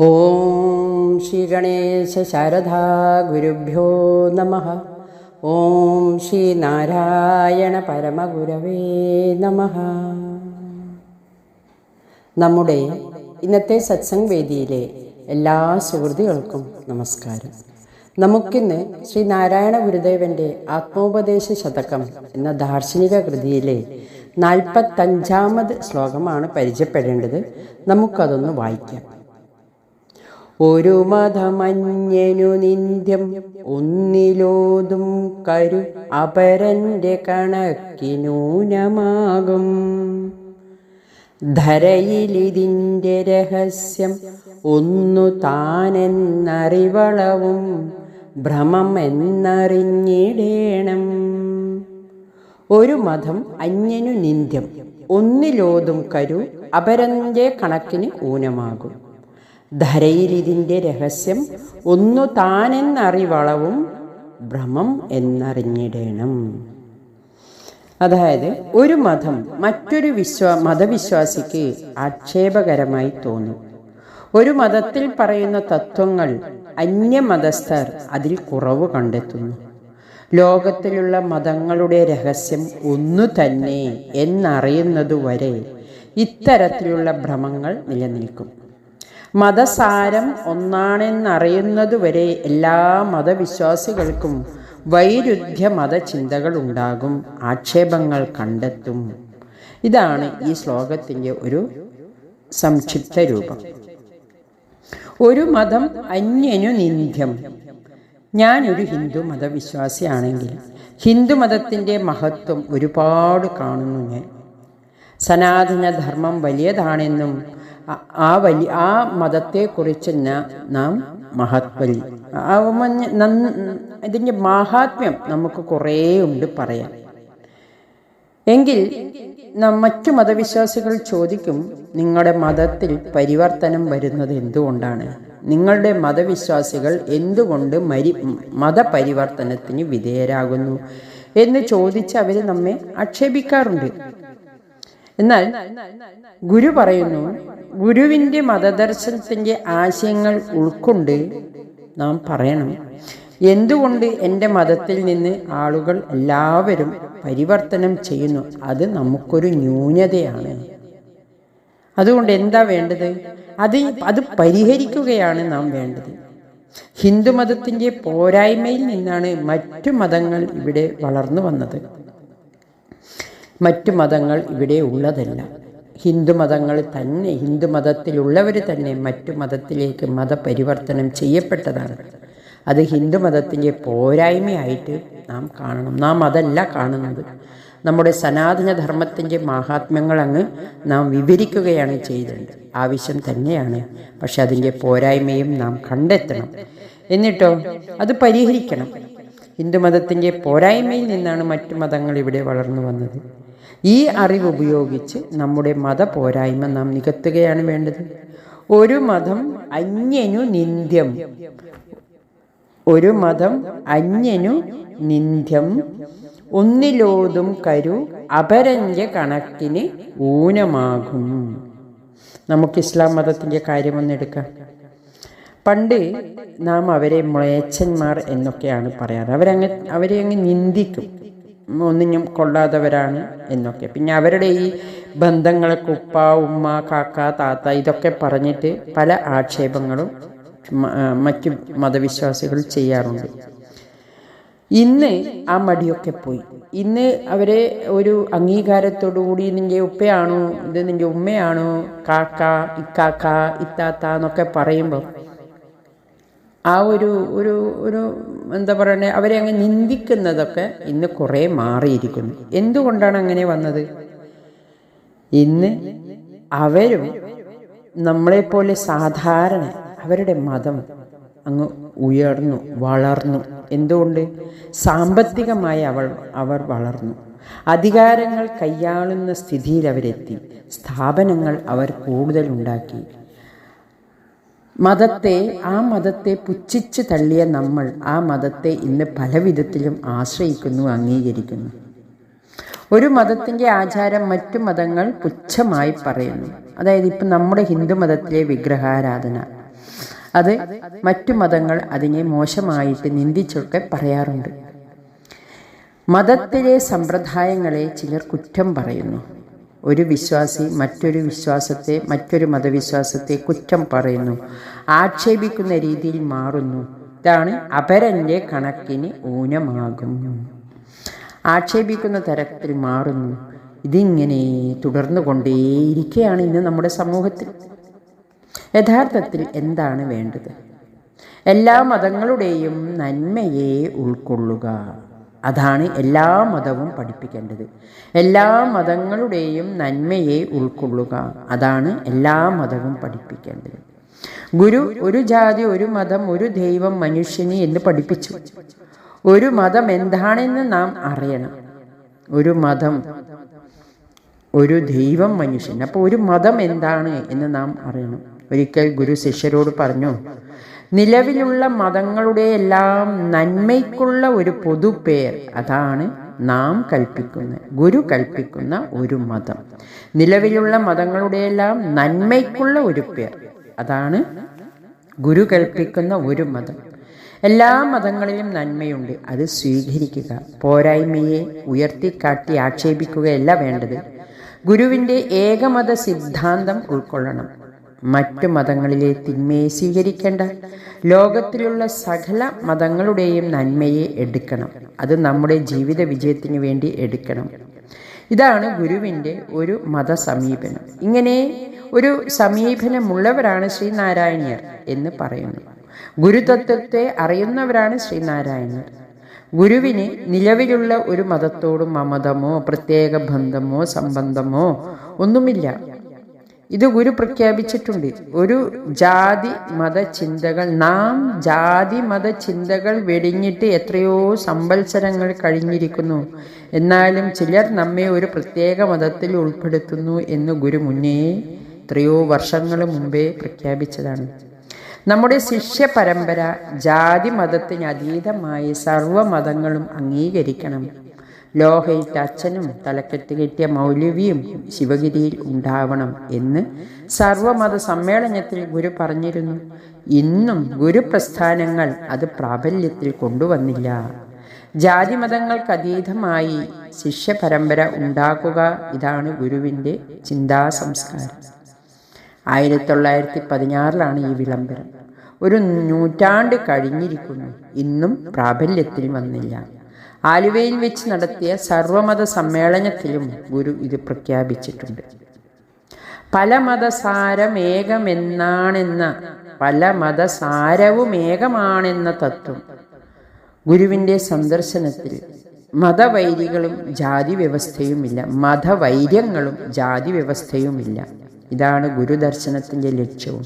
ഓം ശ്രീ ഗണേശ ശാരദാ ഗുരുഭ്യോ നമ. ഓം ശ്രീ നാരായണ പരമഗുരവേ നമ. നമ്മുടെ ഇന്നത്തെ സത്സംഗ് വേദിയിലെ എല്ലാ സുഹൃത്തുക്കൾക്കും നമസ്കാരം. നമുക്കിന്ന് ശ്രീ നാരായണ ഗുരുദേവന്റെ ആത്മോപദേശ ശതകം എന്ന ദാർശനിക കൃതിയിലെ നാൽപ്പത്തഞ്ചാമത് ശ്ലോകമാണ് പരിചയപ്പെടേണ്ടത്. നമുക്കതൊന്ന് വായിക്കാം. ഒരു മതമഞ്ഞനു നിന്ദ്യം ഒന്നിലോതും കരു അപരന്റെ കണക്കിനൂനമാകും ധരയിലിതിന്റെ രഹസ്യം ഒന്നു താനെന്നറിവളവും ഭ്രമം എന്നറിഞ്ഞിടേണം. ഒരു മതം അന്യനു നിന്ദ്യം ഒന്നിലോതും കരു അപരന്റെ കണക്കിന് ഊനമാകും. ധരയിലിതിന്റെ രഹസ്യം ഒന്നു താനെന്നറിവളവും ഭ്രമം എന്നറിഞ്ഞിടേണം. അതായത് ഒരു മതം മറ്റൊരു വിശ്വാ മതവിശ്വാസിക്ക് ആക്ഷേപകരമായി തോന്നും. ഒരു മതത്തിൽ പറയുന്ന തത്വങ്ങൾ അന്യമതസ്ഥർ അതിൽ കുറവ് കണ്ടെത്തുന്നു. ലോകത്തിലുള്ള മതങ്ങളുടെ രഹസ്യം ഒന്നു തന്നെ എന്നറിയുന്നതുവരെ ഇത്തരത്തിലുള്ള ഭ്രമങ്ങൾ നിലനിൽക്കും. മതസാരം ഒന്നാണെന്നറിയുന്നതുവരെ എല്ലാ മതവിശ്വാസികൾക്കും വൈരുദ്ധ്യ മതചിന്തകൾ ഉണ്ടാകും ആക്ഷേപങ്ങൾ കണ്ടെത്തും. ഇതാണ് ഈ ശ്ലോകത്തിന്റെ ഒരു സംക്ഷിപ്ത രൂപം ഒരു മതം അന്യനു നിന്ദ്യം ഞാനൊരു ഹിന്ദു മതവിശ്വാസിയാണെങ്കിൽ ഹിന്ദു മതത്തിന്റെ മഹത്വം ഒരുപാട് കാണുന്നു ഞാൻ. സനാതനധർമ്മം വലിയതാണെന്നും ആ വലിയ ആ മതത്തെക്കുറിച്ച് നാം മഹാത്മലി ഇതിന്റെ മഹാത്മ്യം നമുക്ക് കുറേ ഉണ്ട് പറയാം എങ്കിൽ മറ്റു മതവിശ്വാസികൾ ചോദിക്കും നിങ്ങളുടെ മതത്തിൽ പരിവർത്തനം വരുന്നത് എന്തുകൊണ്ടാണ്? നിങ്ങളുടെ മതവിശ്വാസികൾ എന്തുകൊണ്ട് മരി മതപരിവർത്തനത്തിന് വിധേയരാകുന്നു? എന്ന് ചോദിച്ച് അവർ നമ്മെ ആക്ഷേപിക്കാറുണ്ട്. എന്നാൽ ഗുരു പറയുന്നു ഗുരുവിന്റെ മതദർശനത്തിന്റെ ആശയങ്ങൾ ഉൾക്കൊണ്ട് നാം പറയണം. എന്തുകൊണ്ട് എന്റെ മതത്തിൽ നിന്ന് ആളുകൾ എല്ലാവരും പരിവർത്തനം ചെയ്യുന്നു? അത് നമുക്കൊരു ന്യൂനതയാണ്. അതുകൊണ്ട് എന്താ വേണ്ടത്? അത് അത് പരിഹരിക്കുകയാണ് നാം വേണ്ടത്. ഹിന്ദുമതത്തിന്റെ പോരായ്മയിൽ നിന്നാണ് മറ്റു മതങ്ങൾ ഇവിടെ വളർന്നു വന്നത്. മറ്റു മതങ്ങൾ ഇവിടെ ഉള്ളതല്ല. ഹിന്ദുമതങ്ങൾ തന്നെ ഹിന്ദുമതത്തിലുള്ളവർ തന്നെ മറ്റു മതത്തിലേക്ക് മതപരിവർത്തനം ചെയ്യപ്പെട്ടതാണ്. അത് ഹിന്ദുമതത്തിന്റെ പോരായ്മയായിട്ട് നാം കാണണം. നാം അതല്ല കാണുന്നത്. നമ്മുടെ സനാതന സനാതനധർമ്മത്തിന്റെ മഹാത്മ്യങ്ങൾ അങ്ങ് നാം വിവരിക്കുകയാണ് ചെയ്തത്. ആവശ്യം തന്നെയാണ്. പക്ഷെ അതിന്റെ പോരായ്മയും നാം കണ്ടെത്തണം. എന്നിട്ടോ? അത് പരിഹരിക്കണം. ഹിന്ദുമതത്തിന്റെ പോരായ്മയിൽ നിന്നാണ് മറ്റു മതങ്ങൾ ഇവിടെ വളർന്നു വന്നത്. ഈ അറിവ് ഉപയോഗിച്ച് നമ്മുടെ മത പോരായ്മ നാം നികത്തുകയാണ് വേണ്ടത്. ഒരു മതം അന്യനു നിന്ദ്യം ഒരു മതം അന്യനു നിന്ദ്യം ഒന്നിലോതും കരു അപരഞ്ച കണക്കിന് ഊനമാകും. നമുക്ക് ഇസ്ലാം മതത്തിന്റെ കാര്യമൊന്നെടുക്കാം പണ്ട് നാം അവരെ മ്ലേച്ഛന്മാർ എന്നൊക്കെയാണ് പറയാറ്. അവരങ്ങ് അവരെ അങ്ങ് നിന്ദിക്കും. ഒന്നിനും കൊള്ളാത്തവരാണ് എന്നൊക്കെ. പിന്നെ അവരുടെ ഈ ബന്ധങ്ങളെ കുപ്പ ഉമ്മ കാക്ക താത്ത ഇതൊക്കെ പറഞ്ഞിട്ട് പല ആക്ഷേപങ്ങളും മറ്റു മതവിശ്വാസികൾ ചെയ്യാറുണ്ട്. ഇന്ന് ആ മടിയൊക്കെ പോയി. ഇന്ന് അവരെ ഒരു അംഗീകാരത്തോടുകൂടി നിന്റെ ഉപ്പയാണോ? ഇത് നിന്റെ ഉമ്മയാണോ? കാക്ക ഇക്കാക്ക ഇത്താത്ത എന്നൊക്കെ പറയുമ്പോൾ ആ ഒരു ഒരു ഒരു എന്താ പറയണേ അവരെ അങ്ങ് നിന്ദിക്കുന്നതൊക്കെ ഇന്ന് കുറേ മാറിയിരിക്കുന്നു. എന്തുകൊണ്ടാണ് അങ്ങനെ വന്നത്? ഇന്ന് അവരും നമ്മളെപ്പോലെ സാധാരണ അവരുടെ മതം അങ്ങ് ഉയർന്നു വളർന്നു. എന്തുകൊണ്ട്? സാമ്പത്തികമായി അവൾ അവർ വളർന്നു. അധികാരങ്ങൾ കൈയാളുന്ന സ്ഥിതിയിൽ അവരെത്തി. സ്ഥാപനങ്ങൾ അവർ കൂടുതൽ ഉണ്ടാക്കി മതത്തെ ആ മതത്തെ പുച്ഛിച്ച് തള്ളിയ നമ്മൾ ആ മതത്തെ ഇന്ന് പല വിധത്തിലും ആശ്രയിക്കുന്നു അംഗീകരിക്കുന്നു. ഒരു മതത്തിന്റെ ആചാരം മറ്റു മതങ്ങൾ പുച്ഛമായി പറയുന്നു. അതായത് ഇപ്പം നമ്മുടെ ഹിന്ദു മതത്തിലെ വിഗ്രഹാരാധന. അത് മറ്റു മതങ്ങൾ അതിനെ മോശമായിട്ട് നിന്ദിച്ചൊക്കെ പറയാറുണ്ട്. മതത്തിലെ സമ്പ്രദായങ്ങളെ ചിലർ കുറ്റം പറയുന്നു. ഒരു വിശ്വാസി മറ്റൊരു വിശ്വാസത്തെ മറ്റൊരു മതവിശ്വാസത്തെ കുറ്റം പറയുന്നു. ആക്ഷേപിക്കുന്ന രീതിയിൽ മാറുന്നു. ഇതാണ് അപരന്റെ കണക്കിന് ഊനമാകുന്നു. ആക്ഷേപിക്കുന്ന തരത്തിൽ മാറുന്നു. ഇതിങ്ങനെ തുടർന്നു കൊണ്ടേയിരിക്കുകയാണ് ഇന്ന് നമ്മുടെ സമൂഹത്തിൽ. യഥാർത്ഥത്തിൽ എന്താണ് വേണ്ടത്? എല്ലാ മതങ്ങളുടെയും നന്മയെ ഉൾക്കൊള്ളുക. അതാണ് എല്ലാ മതവും പഠിപ്പിക്കേണ്ടത്. എല്ലാ മതങ്ങളുടെയും നന്മയെ ഉൾക്കൊള്ളുക. അതാണ് എല്ലാ മതവും പഠിപ്പിക്കേണ്ടത്. ഗുരു ഒരു ജാതി ഒരു മതം ഒരു ദൈവം മനുഷ്യന് എന്ന് പഠിപ്പിച്ചു. ഒരു മതം എന്താണെന്ന് നാം അറിയണം. ഒരു മതം ഒരു ദൈവം മനുഷ്യൻ അപ്പോൾ ഒരു മതം എന്താണ് എന്ന് നാം അറിയണം. ഒരിക്കൽ ഗുരു ശിഷ്യരോട് പറഞ്ഞു നിലവിലുള്ള മതങ്ങളുടെ എല്ലാം നന്മയ്ക്കുള്ള ഒരു പൊതുപേർ. അതാണ് നാം കൽപ്പിക്കുന്ന ഗുരു കൽപ്പിക്കുന്ന ഒരു മതം. നിലവിലുള്ള മതങ്ങളുടെ എല്ലാം നന്മയ്ക്കുള്ള ഒരു പേർ. അതാണ് ഗുരു കൽപ്പിക്കുന്ന ഒരു മതം. എല്ലാ മതങ്ങളിലും നന്മയുണ്ട്. അത് സ്വീകരിക്കുക പോരായ്മയെ ഉയർത്തിക്കാട്ടി ആക്ഷേപിക്കുകയല്ല വേണ്ടത്. ഗുരുവിന്റെ ഏകമത സിദ്ധാന്തം ഉൾക്കൊള്ളണം. മറ്റു മതങ്ങളിലെ തിന്മയെ സ്വീകരിക്കേണ്ട. ലോകത്തിലുള്ള സകല മതങ്ങളുടെയും നന്മയെ എടുക്കണം. അത് നമ്മുടെ ജീവിത വിജയത്തിന് വേണ്ടി എടുക്കണം. ഇതാണ് ഗുരുവിന്റെ ഒരു മതസമീപനം. ഇങ്ങനെ ഒരു സമീപനമുള്ളവരാണ് ശ്രീനാരായണീയർ എന്ന് പറയുന്നു. ഗുരുതത്വത്തെ അറിയുന്നവരാണ് ശ്രീനാരായണീയർ ഗുരുവിന് നിലവിലുള്ള ഒരു മതത്തോടും മമതമോ പ്രത്യേക ബന്ധമോ സംബന്ധമോ ഒന്നുമില്ല. ഇത് ഗുരു പ്രഖ്യാപിച്ചിട്ടുണ്ട്. ഒരു ജാതി മത ചിന്തകൾ നാം ജാതി മത ചിന്തകൾ വെടിഞ്ഞിട്ട് എത്രയോ സമ്പത്സരങ്ങൾ കഴിഞ്ഞിരിക്കുന്നു. എന്നാലും ചിലർ നമ്മെ ഒരു പ്രത്യേക മതത്തിൽ ഉൾപ്പെടുത്തുന്നു എന്ന് ഗുരു മുന്നേ എത്രയോ വർഷങ്ങൾ മുമ്പേ പ്രഖ്യാപിച്ചതാണ്. നമ്മുടെ ശിഷ്യ പരമ്പര ജാതി മതത്തിന് അതീതമായി സർവമതങ്ങളും അംഗീകരിക്കണം. ലോഹയിട്ട അച്ഛനും തലക്കെട്ട് കിട്ടിയ മൗലവിയും ശിവഗിരിയിൽ ഉണ്ടാവണം എന്ന് സർവമത സമ്മേളനത്തിൽ ഗുരു പറഞ്ഞിരുന്നു. ഇന്നും ഗുരുപ്രസ്ഥാനങ്ങൾ അത് പ്രാബല്യത്തിൽ കൊണ്ടുവന്നില്ല. ജാതിമതങ്ങൾക്ക് അതീതമായി ശിഷ്യ പരമ്പര ഉണ്ടാക്കുക ഇതാണ് ഗുരുവിന്റെ ചിന്താ സംസ്കാരം ആയിരത്തി തൊള്ളായിരത്തി പതിനാറിലാണ് ഈ വിളംബരം. ഒരു നൂറ്റാണ്ട് കഴിഞ്ഞിരിക്കുന്നു. ഇന്നും പ്രാബല്യത്തിൽ വന്നില്ല. ആലുവയിൽ വെച്ച് നടത്തിയ സർവമത സമ്മേളനത്തിലും ഗുരു ഇത് പ്രഖ്യാപിച്ചിട്ടുണ്ട്. പല മതസാരമേകമെന്നാണെന്ന പല മതസാരവും ഏകമാണെന്ന തത്വം ഗുരുവിന്റെ സന്ദർശനത്തിൽ മതവൈരികളും ജാതി വ്യവസ്ഥയുമില്ല മതവൈര്യങ്ങളും ജാതി വ്യവസ്ഥയുമില്ല ഇതാണ് ഗുരുദർശനത്തിന്റെ ലക്ഷ്യവും.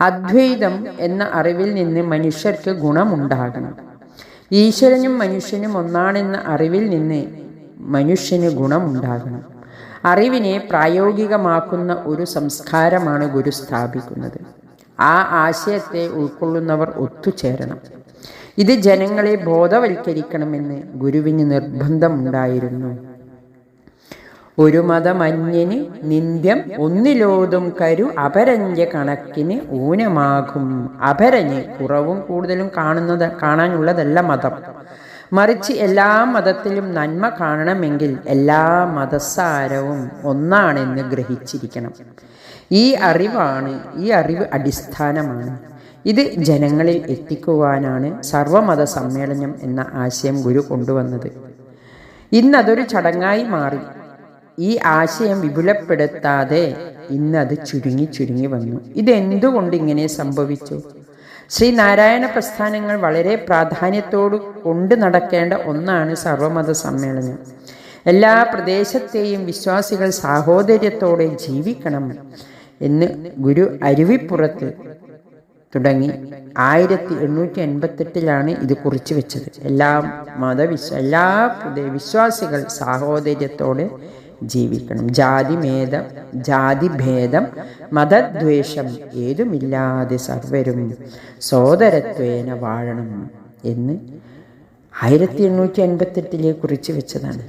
അദ്വൈതം എന്ന അറിവിൽ നിന്ന് മനുഷ്യർക്ക് ഗുണമുണ്ടാകണം. ഈശ്വരനും മനുഷ്യനും ഒന്നാണെന്ന അറിവിൽ നിന്ന് മനുഷ്യന് ഗുണമുണ്ടാകണം. അറിവിനെ പ്രായോഗികമാക്കുന്ന ഒരു സംസ്കാരമാണ് ഗുരു സ്ഥാപിക്കുന്നത്. ആ ആശയത്തെ ഉൾക്കൊള്ളുന്നവർ ഒത്തുചേരണം. ഇത് ജനങ്ങളെ ബോധവൽക്കരിക്കണമെന്ന് ഗുരുവിന് നിർബന്ധമുണ്ടായിരുന്നു. ഒരു മതമന്യന് നിന്ദ്യം ഒന്നിലോതും കരു അപരഞ്ജ കണക്കിന് ഊനമാകും. അപരഞ്ഞ് കുറവും കൂടുതലും കാണുന്നത് കാണാനുള്ളതല്ല മതം. മറിച്ച് എല്ലാ മതത്തിലും നന്മ കാണണമെങ്കിൽ എല്ലാ മതസാരവും ഒന്നാണെന്ന് ഗ്രഹിച്ചിരിക്കണം. ഈ അറിവാണ് ഈ അറിവ് അടിസ്ഥാനമാണ്. ഇത് ജനങ്ങളിൽ എത്തിക്കുവാനാണ് സർവമത സമ്മേളനം എന്ന ആശയം ഗുരു കൊണ്ടുവന്നത്. ഇന്നതൊരു ചടങ്ങായി മാറി. ഈ ആശയം വിപുലപ്പെടുത്താതെ ഇന്നത് ചുരുങ്ങി ചുരുങ്ങി വന്നു. ഇതെന്തുകൊണ്ട് ഇങ്ങനെ സംഭവിച്ചു? ശ്രീനാരായണ പ്രസ്ഥാനങ്ങൾ വളരെ പ്രാധാന്യത്തോട് കൊണ്ടു നടക്കേണ്ട ഒന്നാണ് സർവമത സമ്മേളനം. എല്ലാ പ്രദേശത്തെയും വിശ്വാസികൾ സാഹോദര്യത്തോടെ ജീവിക്കണം എന്ന് ഗുരു അരുവിപ്പുറത്ത് തുടങ്ങി ആയിരത്തി എണ്ണൂറ്റി എൺപത്തെട്ടിലാണ് ഇത് കുറിച്ചു വെച്ചത്. എല്ലാ മതവിശ്വ എല്ലാ വിശ്വാസികൾ സാഹോദര്യത്തോടെ ജീവിക്കണം. ജാതിമേദം ജാതിഭേദം മതദ്വേഷം ഏതുമില്ലാതെ സർവരും സോദരത്വേന വാഴണം എന്ന് ആയിരത്തി എണ്ണൂറ്റി അൻപത്തെട്ടിലെ കുറിച്ച് വെച്ചതാണ്.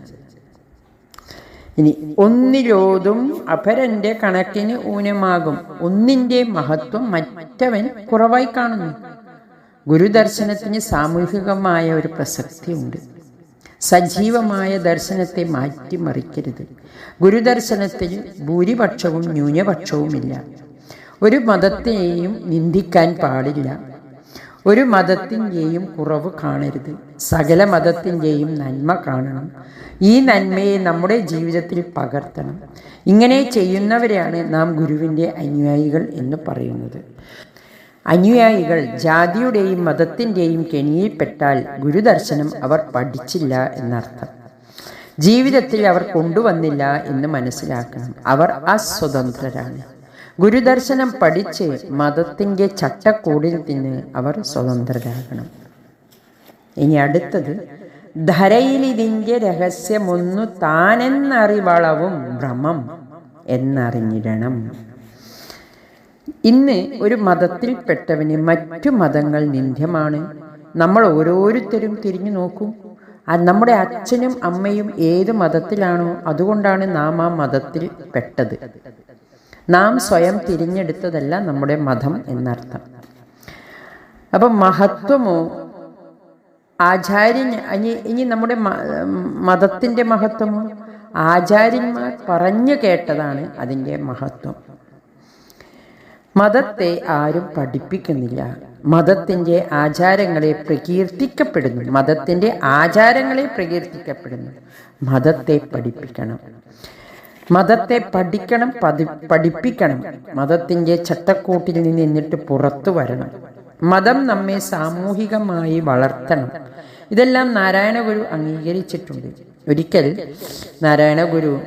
ഇനി ഒന്നിലോതും അപരന്റെ കണക്കിന് ഊനമാകും. ഒന്നിന്റെ മഹത്വം മറ്റവൻ കുറവായി കാണുന്നു. ഗുരുദർശനത്തിന് സാമൂഹികമായ ഒരു പ്രസക്തിയുണ്ട്. സജീവമായ ദർശനത്തെ മാറ്റിമറിക്കരുത്. ഗുരുദർശനത്തിൽ ഭൂരിപക്ഷവും ന്യൂനപക്ഷവുമില്ല. ഒരു മതത്തെയും നിന്ദിക്കാൻ പാടില്ല. ഒരു മതത്തിന്റെയും കുറവ് കാണരുത്. സകല മതത്തിന്റെയും നന്മ കാണണം. ഈ നന്മയെ നമ്മുടെ ജീവിതത്തിൽ പകർത്തണം. ഇങ്ങനെ ചെയ്യുന്നവരെയാണ് നാം ഗുരുവിന്റെ അനുയായികൾ എന്ന് പറയുന്നത്. അനുയായികൾ ജാതിയുടെയും മതത്തിന്റെയും കെണിയിൽപ്പെട്ടാൽ ഗുരുദർശനം അവർ പഠിച്ചില്ല എന്നർത്ഥം. ജീവിതത്തിൽ അവർ കൊണ്ടുവന്നില്ല എന്ന് മനസ്സിലാക്കണം. അവർ അസ്വതന്ത്രരാണ്. ഗുരുദർശനം പഠിച്ച് മതത്തിന്റെ ചട്ടക്കൂടിൽ നിന്ന് അവർ സ്വതന്ത്രരാകണം. ഇനി അടുത്തത് ധരയിൽ ഇതിന്റെ രഹസ്യമൊന്നു താനെന്നറിവളവും ഭ്രമം എന്നറിഞ്ഞിടണം. ഇന്ന് ഒരു മതത്തിൽപ്പെട്ടവന് മറ്റു മതങ്ങൾ നിന്ദ്യമാണ്. നമ്മൾ ഓരോരുത്തരും തിരിഞ്ഞു നോക്കും. നമ്മുടെ അച്ഛനും അമ്മയും ഏത് മതത്തിലാണോ അതുകൊണ്ടാണ് നാം ആ മതത്തിൽ പെട്ടത്. നാം സ്വയം തിരിഞ്ഞെടുത്തതല്ല നമ്മുടെ മതം എന്നർത്ഥം. അപ്പം മഹത്വമോ? ആചാര്യൻ ഇനി ഇനി നമ്മുടെ മതത്തിന്റെ മഹത്വമോ? ആചാര്യന്മാർ പറഞ്ഞു കേട്ടതാണ് അതിന്റെ മഹത്വം. മതത്തെ ആരും പഠിപ്പിക്കുന്നില്ല. മതത്തിന്റെ ആചാരങ്ങളെ പ്രകീർത്തിക്കപ്പെടുന്നു. മതത്തിന്റെ ആചാരങ്ങളെ പ്രകീർത്തിക്കപ്പെടുന്നു. മതത്തെ പഠിപ്പിക്കണം. മതത്തെ പഠിക്കണം പതി പഠിപ്പിക്കണം. മതത്തിന്റെ ചട്ടക്കൂട്ടിൽ നിന്ന് എന്നിട്ട് പുറത്തു വരണം. മതം നമ്മെ സാമൂഹികമായി വളർത്തണം. ഇതെല്ലാം നാരായണ ഗുരു അംഗീകരിച്ചിട്ടുണ്ട്. ഒരിക്കൽ നാരായണ ഗുരു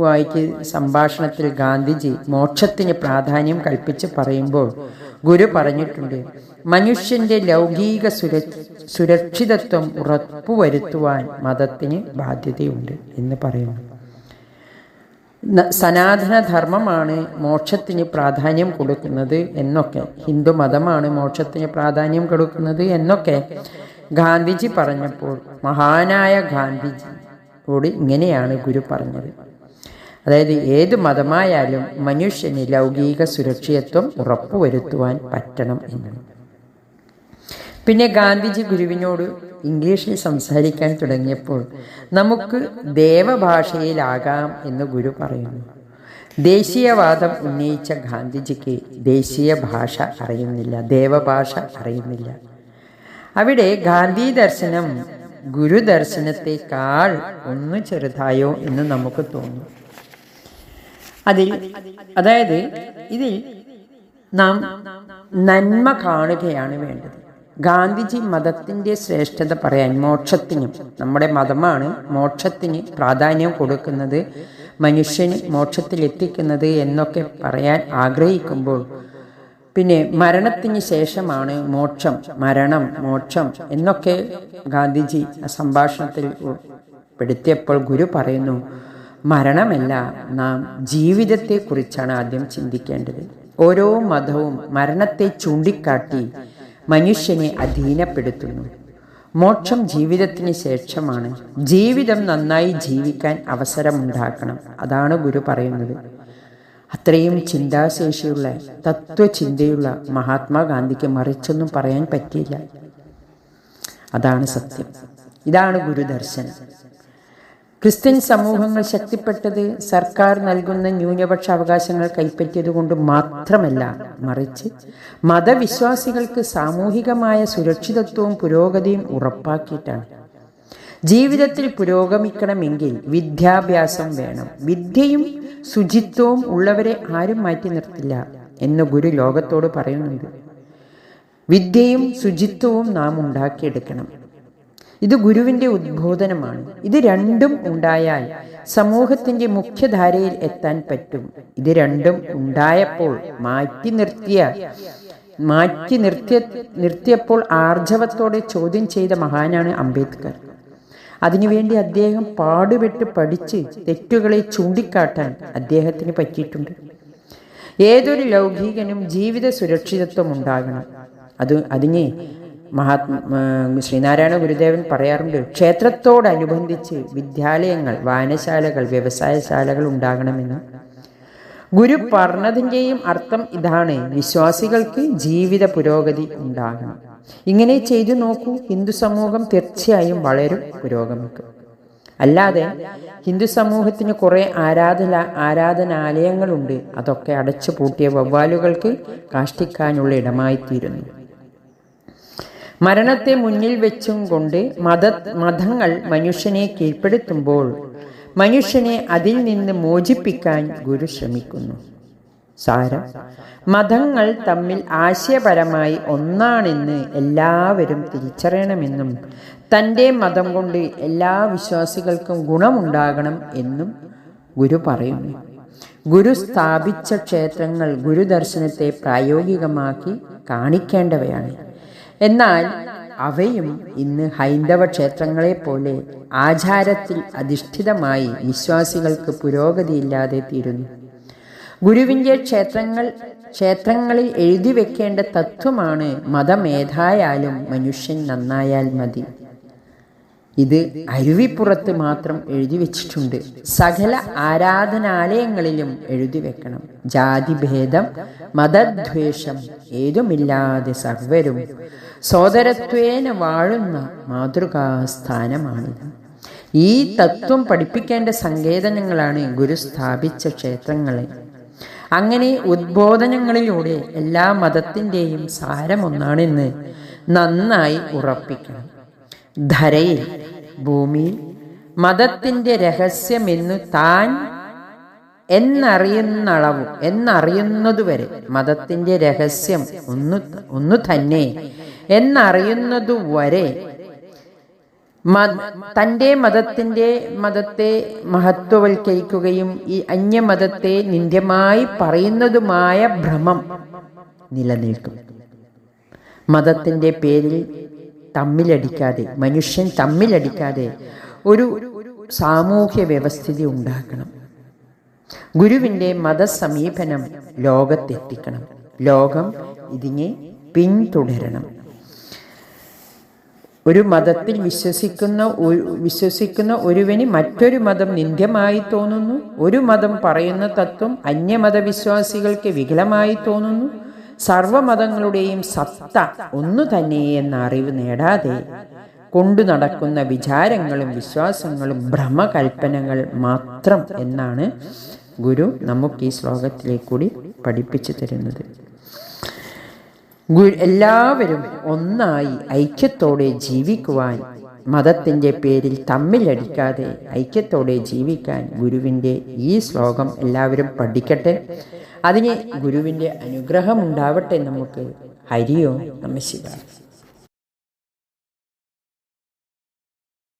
വായിക്ക് സംഭാഷണത്തിൽ ഗാന്ധിജി മോക്ഷത്തിന് പ്രാധാന്യം കൽപ്പിച്ച് പറയുമ്പോൾ ഗുരു പറഞ്ഞിട്ടുണ്ട് മനുഷ്യന്റെ ലൗകിക സുര സുരക്ഷിതത്വം ഉറപ്പുവരുത്തുവാൻ മതത്തിന് ബാധ്യതയുണ്ട് എന്ന് പറയുന്നു. സനാതനധർമ്മമാണ് മോക്ഷത്തിന് പ്രാധാന്യം കൊടുക്കുന്നത് എന്നൊക്കെ ഹിന്ദു മതമാണ് മോക്ഷത്തിന് പ്രാധാന്യം കൊടുക്കുന്നത് എന്നൊക്കെ ഗാന്ധിജി പറഞ്ഞപ്പോൾ മഹാനായ ഗാന്ധിജിയോട് ഇങ്ങനെയാണ് ഗുരു പറഞ്ഞത്. അതായത് ഏത് മതമായാലും മനുഷ്യന് ലൗകിക സുരക്ഷിതത്വം ഉറപ്പുവരുത്തുവാൻ പറ്റണം എന്ന് പിന്നെ ഗാന്ധിജി ഗുരുവിനോട് ഇംഗ്ലീഷിൽ സംസാരിക്കാൻ തുടങ്ങിയപ്പോൾ നമുക്ക് ദേവഭാഷയിലാകാം എന്ന് ഗുരു പറയുന്നു. ദേശീയവാദം ഉന്നയിച്ച ഗാന്ധിജിക്ക് ദേശീയ ഭാഷ അറിയുന്നില്ല ദേവഭാഷ അറിയുന്നില്ല. അവിടെ ഗാന്ധി ദർശനം ഗുരുദർശനത്തെക്കാൾ ഒന്ന് ചെറുതായോ എന്ന് നമുക്ക് തോന്നും. അതിൽ അതായത് ഇതിൽ നാം നന്മ കാണുകയാണ് വേണ്ടത്. ഗാന്ധിജി മതത്തിന്റെ ശ്രേഷ്ഠത പറയാൻ മോക്ഷത്തിനും നമ്മുടെ മതമാണ് മോക്ഷത്തിന് പ്രാധാന്യം കൊടുക്കുന്നത് മനുഷ്യന് മോക്ഷത്തിലെത്തിക്കുന്നത് എന്നൊക്കെ പറയാൻ ആഗ്രഹിക്കുമ്പോൾ പിന്നെ മരണത്തിന് ശേഷമാണ് മോക്ഷം മരണം മോക്ഷം എന്നൊക്കെ ഗാന്ധിജി സംഭാഷണത്തിൽ പെടുത്തിയപ്പോൾ ഗുരു പറയുന്നു മരണമല്ല നാം ജീവിതത്തെക്കുറിച്ചാണ് ആദ്യം ചിന്തിക്കേണ്ടത്. ഓരോ മതവും മരണത്തെ ചൂണ്ടിക്കാട്ടി മനുഷ്യനെ അധീനപ്പെടുത്തുന്നു. മോക്ഷം ജീവിതത്തിന് ശേഷമാണ്. ജീവിതം നന്നായി ജീവിക്കാൻ അവസരമുണ്ടാക്കണം അതാണ് ഗുരു പറയുന്നത്. അത്രയും ചിന്താശേഷിയുള്ള തത്വചിന്തയുള്ള മഹാത്മാഗാന്ധിക്ക് മറിച്ചൊന്നും പറയാൻ പറ്റിയില്ല. അതാണ് സത്യം. ഇതാണ് ഗുരുദർശനം. ക്രിസ്ത്യൻ സമൂഹങ്ങൾ ശക്തിപ്പെട്ടത് സർക്കാർ നൽകുന്ന ന്യൂനപക്ഷ അവകാശങ്ങൾ കൈപ്പറ്റിയത് കൊണ്ട് മാത്രമല്ല മറിച്ച് മതവിശ്വാസികൾക്ക് സാമൂഹികമായ സുരക്ഷിതത്വവും പുരോഗതിയും ഉറപ്പാക്കിയിട്ടാണ്. ജീവിതത്തിൽ പുരോഗമിക്കണമെങ്കിൽ വിദ്യാഭ്യാസം വേണം. വിദ്യയും ശുചിത്വവും ഉള്ളവരെ ആരും മാറ്റി നിർത്തില്ല എന്ന് ഗുരു ലോകത്തോട് പറയുന്നുണ്ട്. വിദ്യയും ശുചിത്വവും നാം ഉണ്ടാക്കിയെടുക്കണം. ഇത് ഗുരുവിന്റെ ഉദ്ബോധനമാണ്. ഇത് രണ്ടും ഉണ്ടായാൽ സമൂഹത്തിന്റെ മുഖ്യധാരയിൽ എത്താൻ പറ്റും. ഇത് രണ്ടും ഉണ്ടായപ്പോൾ മാറ്റി നിർത്തിയ മാറ്റി നിർത്തിയ നിർത്തിയപ്പോൾ ആർജവത്തോടെ ചോദ്യം ചെയ്ത മഹാനാണ് അംബേദ്കർ. അതിനുവേണ്ടി അദ്ദേഹം പാടുപെട്ട് പഠിച്ച് തെറ്റുകളെ ചൂണ്ടിക്കാട്ടാൻ അദ്ദേഹത്തിന് പറ്റിയിട്ടുണ്ട്. ഏതൊരു ലൗകികനും ജീവിത സുരക്ഷിതത്വം ഉണ്ടാകണം. അത് അതിന് മഹാത്മാ ശ്രീനാരായണ ഗുരുദേവൻ പറയാറുണ്ട് ക്ഷേത്രത്തോടനുബന്ധിച്ച് വിദ്യാലയങ്ങൾ വായനശാലകൾ വ്യവസായശാലകൾ ഉണ്ടാകണമെന്ന്. ഗുരു പറഞ്ഞതിന്റെയും അർത്ഥം ഇതാണ് വിശ്വാസികൾക്ക് ജീവിത പുരോഗതി ഉണ്ടാകണം. ഇങ്ങനെ ചെയ്തു നോക്കൂ ഹിന്ദു സമൂഹം തീർച്ചയായും വളരും പുരോഗമിക്കും. അല്ലാതെ ഹിന്ദു സമൂഹത്തിന് കുറേ ആരാധന ആരാധനാലയങ്ങളുണ്ട് അതൊക്കെ അടച്ചു പൂട്ടിയ വവ്വാലുകൾക്ക് കാഷ്ടിക്കാനുള്ള ഇടമായിത്തീരുന്നു. മരണത്തെ മുന്നിൽ വെച്ചും കൊണ്ട് മത മതങ്ങൾ മനുഷ്യനെ കീഴ്പ്പെടുത്തുമ്പോൾ മനുഷ്യനെ അതിൽ നിന്ന് മോചിപ്പിക്കാൻ ഗുരു ശ്രമിക്കുന്നു. സാരം മതങ്ങൾ തമ്മിൽ ആശയപരമായി ഒന്നാണെന്ന് എല്ലാവരും തിരിച്ചറിയണമെന്നും തന്റെ മതം കൊണ്ട് എല്ലാ വിശ്വാസികൾക്കും ഗുണമുണ്ടാകണം എന്നും ഗുരു പറയുന്നു. ഗുരു സ്ഥാപിച്ച ക്ഷേത്രങ്ങൾ ഗുരുദർശനത്തെ പ്രായോഗികമാക്കി കാണിക്കേണ്ടവയാണ്. എന്നാൽ അവയും ഇന്ന് ഹൈന്ദവ ക്ഷേത്രങ്ങളെ പോലെ ആചാരത്തിൽ അധിഷ്ഠിതമായി വിശ്വാസികൾക്ക് പുരോഗതിയില്ലാതെ തീരുന്നു. ഗുരുവിന്റെ ക്ഷേത്രങ്ങൾ ക്ഷേത്രങ്ങളിൽ എഴുതി വെക്കേണ്ട തത്വമാണ് മതമേധായാലും മനുഷ്യൻ നന്നായാൽ മതി. ഇത് അരുവിപ്പുറത്ത് മാത്രം എഴുതി വെച്ചിട്ടുണ്ട്. സകല ആരാധനാലയങ്ങളിലും എഴുതി വെക്കണം. ജാതിഭേദം മതദ്വേഷം ഏതുമില്ലാതെ സർവരും സോദരത്വേന വാഴുന്ന മാതൃകാസ്ഥാനമാണിത്. ഈ തത്വം പഠിപ്പിക്കേണ്ട സങ്കേതങ്ങളാണ് ഗുരു സ്ഥാപിച്ച ക്ഷേത്രങ്ങളെ. അങ്ങനെ ഉദ്ബോധനങ്ങളിലൂടെ എല്ലാ മതത്തിന്റെയും സാരമൊന്നാണെന്ന് നന്നായി ഉറപ്പിക്കണം. ധരയിൽ ഭൂമിയിൽ മതത്തിന്റെ രഹസ്യമെന്നു താൻ എന്നറിയുന്നളവും എന്നറിയുന്നതുവരെ മതത്തിന്റെ രഹസ്യം ഒന്നു ഒന്നു തന്നെ എന്നറിയുന്നതുവരെ തന്റെ മതത്തിന്റെ മതത്തെ മഹത്വവൽക്കരിക്കുകയും ഈ അന്യമതത്തെ നിന്ദ്യമായി പറയുന്നതുമായ ഭ്രമം നിലനിൽക്കും. മതത്തിന്റെ പേരിൽ തമ്മിലടിക്കാതെ മനുഷ്യൻ തമ്മിലടിക്കാതെ ഒരു സാമൂഹ്യ വ്യവസ്ഥിതി ഉണ്ടാക്കണം ഗുരുവിന്റെ മതസമീപനം ലോകത്തെത്തിക്കണം. ലോകം ഇതിനെ പിന്തുടരണം. ഒരു മതത്തിൽ വിശ്വസിക്കുന്ന വിശ്വസിക്കുന്ന ഒരുവന് മറ്റൊരു മതം നിന്ദ്യമായി തോന്നുന്നു. ഒരു മതം പറയുന്ന തത്വം അന്യമതവിശ്വാസികൾക്ക് വികലമായി തോന്നുന്നു. സർവമതങ്ങളുടെയും സത്ത ഒന്നു തന്നെ എന്ന അറിവ് നേടാതെ കൊണ്ടു നടക്കുന്ന വിചാരങ്ങളും വിശ്വാസങ്ങളും ഭ്രമകൽപ്പനകൾ മാത്രം എന്നാണ് ഗുരു നമുക്ക് ഈ ശ്ലോകത്തിലേക്ക് കൂടി പഠിപ്പിച്ചു തരുന്നത്. എല്ലാവരും ഒന്നായി ഐക്യത്തോടെ ജീവിക്കുവാൻ മതത്തിന്റെ പേരിൽ തമ്മിലടിക്കാതെ ഐക്യത്തോടെ ജീവിക്കാൻ ഗുരുവിന്റെ ഈ ശ്ലോകം എല്ലാവരും പഠിക്കട്ടെ. അതിന് ഗുരുവിന്റെ അനുഗ്രഹം ഉണ്ടാവട്ടെ നമുക്ക്. ഹരിയോ നമ ശിവായ.